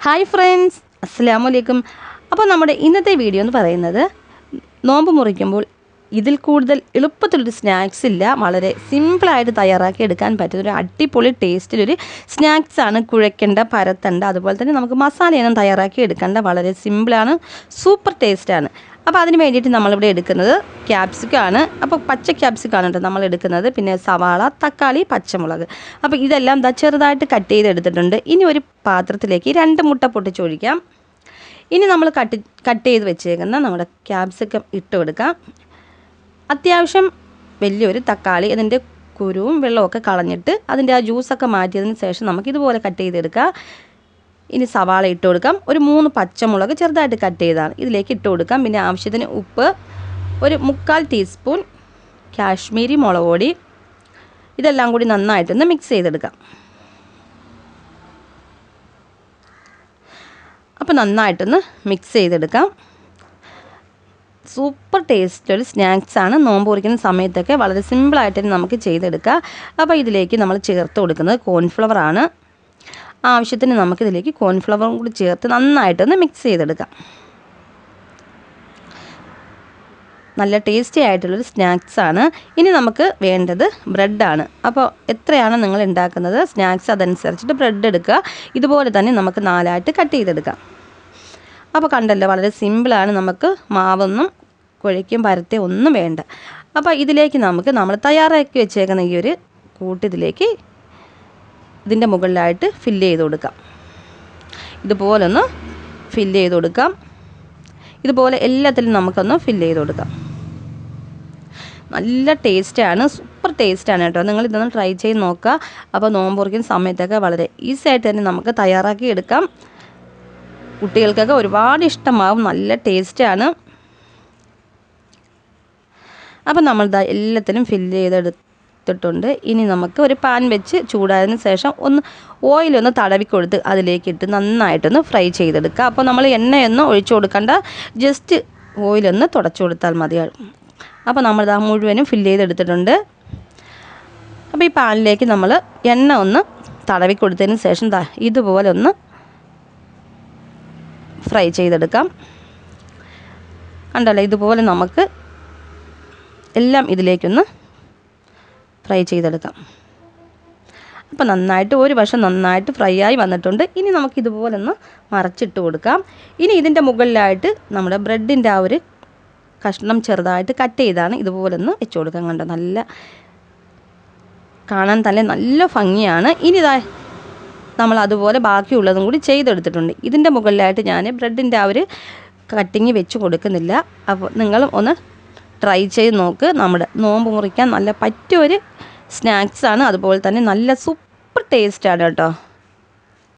Hi friends അസ്സാം വലൈക്കും അപ്പോൾ നമ്മുടെ ഇന്നത്തെ വീഡിയോ എന്ന് പറയുന്നത് നോമ്പ് മുറിക്കുമ്പോൾ ഇതിൽ കൂടുതൽ എളുപ്പത്തിലൊരു സ്നാക്സ് ഇല്ല. വളരെ സിമ്പിളായിട്ട് തയ്യാറാക്കി എടുക്കാൻ പറ്റുന്ന ഒരു അടിപൊളി ടേസ്റ്റിലൊരു സ്നാക്സാണ് കുഴക്കേണ്ട പരത്തണ്ട. അതുപോലെ തന്നെ നമുക്ക് മസാലയൊന്നും തയ്യാറാക്കി എടുക്കേണ്ട. വളരെ സിമ്പിളാണ് സൂപ്പർ ടേസ്റ്റാണ്. അപ്പോൾ അതിന് വേണ്ടിയിട്ട് നമ്മളിവിടെ എടുക്കുന്നത് ക്യാപ്സിക്കാണ്. അപ്പോൾ പച്ച ക്യാപ്സിക്കാണ് കേട്ടോ നമ്മൾ എടുക്കുന്നത്. പിന്നെ സവാള തക്കാളി പച്ചമുളക്. അപ്പോൾ ഇതെല്ലാം എന്താ ചെറുതായിട്ട് കട്ട് ചെയ്തെടുത്തിട്ടുണ്ട്. ഇനി ഒരു പാത്രത്തിലേക്ക് രണ്ട് മുട്ട പൊട്ടിച്ചൊഴിക്കാം ഇനി നമ്മൾ കട്ട് കട്ട് ചെയ്ത് വെച്ചേക്കുന്ന നമ്മുടെ ക്യാപ്സിക്കം ഇട്ട് കൊടുക്കാം. അത്യാവശ്യം വലിയൊരു തക്കാളി അതിന്റെ കുരുവും വെള്ളമൊക്കെ കളഞ്ഞിട്ട് അതിന്റെ ആ ജ്യൂസൊക്കെ മാറ്റിയതിന് ശേഷം നമുക്ക് ഇതുപോലെ കട്ട് ചെയ്തെടുക്കാം. ഇനി സവാള ഇട്ട് കൊടുക്കാം. ഒരു മൂന്ന് പച്ചമുളക് ചെറുതായിട്ട് കട്ട് ചെയ്താണ്. ഇതിലേക്ക് ഇട്ട് കൊടുക്കാം. പിന്നെ ആവശ്യത്തിന് ഉപ്പ് ഒരു മുക്കാൽ ടീസ്പൂൺ കാശ്മീരി മുളക് പൊടി. ഇതെല്ലാം കൂടി നന്നായിട്ടൊന്ന് മിക്സ് ചെയ്തെടുക്കാം. അപ്പോൾ നന്നായിട്ടൊന്ന് മിക്സ് ചെയ്തെടുക്കാം. സൂപ്പർ ടേസ്റ്റ് ഒരു സ്നാക്സാണ്. നോമ്പ് കുറിക്കുന്ന സമയത്തൊക്കെ വളരെ സിമ്പിളായിട്ട് തന്നെ നമുക്ക് ചെയ്തെടുക്കാം. അപ്പോൾ ഇതിലേക്ക് നമ്മൾ ചേർത്ത് കൊടുക്കുന്നത് കോൺഫ്ലവർ ആണ് ആവശ്യത്തിന് നമുക്കിതിലേക്ക് കോൺഫ്ലവറും കൂടി ചേർത്ത് നന്നായിട്ടൊന്ന് മിക്സ് ചെയ്തെടുക്കാം. നല്ല ടേസ്റ്റി ആയിട്ടുള്ളൊരു സ്നാക്സാണ്. ഇനി നമുക്ക് വേണ്ടത് ബ്രെഡാണ്. അപ്പോൾ എത്രയാണ് നിങ്ങൾ ഉണ്ടാക്കുന്നത്? സ്നാക്സ് അതനുസരിച്ചിട്ട് ബ്രെഡ് എടുക്കുക. ഇതുപോലെ തന്നെ നമുക്ക് നാലായിട്ട് കട്ട് ചെയ്തെടുക്കാം. അപ്പോൾ കണ്ടല്ലോ വളരെ സിമ്പിളാണ്. നമുക്ക് മാവൊന്നും കുഴയ്ക്കും പരത്തെ ഒന്നും വേണ്ട. അപ്പോൾ ഇതിലേക്ക് നമുക്ക് നമ്മൾ തയ്യാറാക്കി വെച്ചേക്കുന്ന ഈ ഒരു കൂട്ടിതിലേക്ക് ഇതിന്റെ മുകളിലായിട്ട് ഫില്ല് ചെയ്ത് കൊടുക്കാം. ഇതുപോലൊന്ന് ഫില്ല് ചെയ്ത് കൊടുക്കാം. ഇതുപോലെ എല്ലാത്തിലും നമുക്കൊന്ന് ഫില്ല് ചെയ്ത് കൊടുക്കാം. നല്ല ടേസ്റ്റാണ് സൂപ്പർ ടേസ്റ്റാണ് കേട്ടോ. നിങ്ങൾ ഇതൊന്ന് ട്രൈ ചെയ്ത് നോക്കുക. അപ്പോൾ നോമ്പുറിക്കുന്ന സമയത്തൊക്കെ വളരെ ഈസി ആയിട്ട് തന്നെ നമുക്ക് തയ്യാറാക്കി എടുക്കാം. കുട്ടികൾക്കൊക്കെ ഒരുപാട് ഇഷ്ടമാവും നല്ല ടേസ്റ്റാണ് അപ്പോൾ നമ്മൾ എല്ലാത്തിനും ഫില്ല് ചെയ്തെടുത്തിട്ടുണ്ട്. ഇനി നമുക്ക് ഒരു പാൻ വെച്ച് ചൂടായതിന് ശേഷം ഒന്ന് ഓയിലൊന്ന് തടവി കൊടുത്ത് അതിലേക്കിട്ട് നന്നായിട്ടൊന്ന് ഫ്രൈ ചെയ്തെടുക്കുക. അപ്പോൾ നമ്മൾ എണ്ണയൊന്നും ഒഴിച്ചു കൊടുക്കേണ്ട. ജസ്റ്റ് ഓയിലൊന്ന് തുടച്ചു കൊടുത്താൽ മതിയാകും അപ്പോൾ നമ്മൾ ദാ മുഴുവനും ഫില്ല് ചെയ്തെടുത്തിട്ടുണ്ട്. അപ്പോൾ ഈ പാനിലേക്ക് നമ്മൾ എണ്ണ ഒന്ന് തടവി കൊടുത്തതിന് ശേഷം ഇതുപോലെ ഒന്ന് ഫ്രൈ ചെയ്തെടുക്കാം. കണ്ടല്ലോ? ഇതുപോലെ നമുക്ക് എല്ലാം ഇതിലേക്കൊന്ന് ഫ്രൈ ചെയ്തെടുക്കാം. അപ്പോൾ നന്നായിട്ട് ഒരു വശം നന്നായിട്ട് ഫ്രൈ ആയി വന്നിട്ടുണ്ട്. ഇനി നമുക്ക് ഇതുപോലെ ഒന്ന് മറച്ചിട്ട് കൊടുക്കാം. ഇനി ഇതിന്റെ മുകളിലായിട്ട് നമ്മുടെ ബ്രെഡിന്റെ ആ ഒരു കഷ്ണം ചെറുതായിട്ട് കട്ട് ചെയ്താണ് ഇതുപോലെ ഒന്ന് വെച്ച് കൊടുക്കാൻ കണ്ടോ? നല്ല കാണാൻ തന്നെ നല്ല ഭംഗിയാണ്. ഇനി ഇതാ നമ്മൾ അതുപോലെ ബാക്കിയുള്ളതും കൂടി ചെയ്തെടുത്തിട്ടുണ്ട്. ഇതിന്റെ മുകളിലായിട്ട് ഞാൻ ബ്രെഡിന്റെ ആ ഒരു കട്ടിങ് വെച്ച് കൊടുക്കുന്നില്ല. അപ്പോൾ നിങ്ങളും ഒന്ന് ട്രൈ ചെയ്ത് നോക്ക്. നമ്മുടെ നോമ്പ് മുറിക്കാൻ നല്ല പറ്റിയൊരു സ്നാക്സാണ്. അതുപോലെ തന്നെ നല്ല സൂപ്പർ ടേസ്റ്റാണ് കേട്ടോ.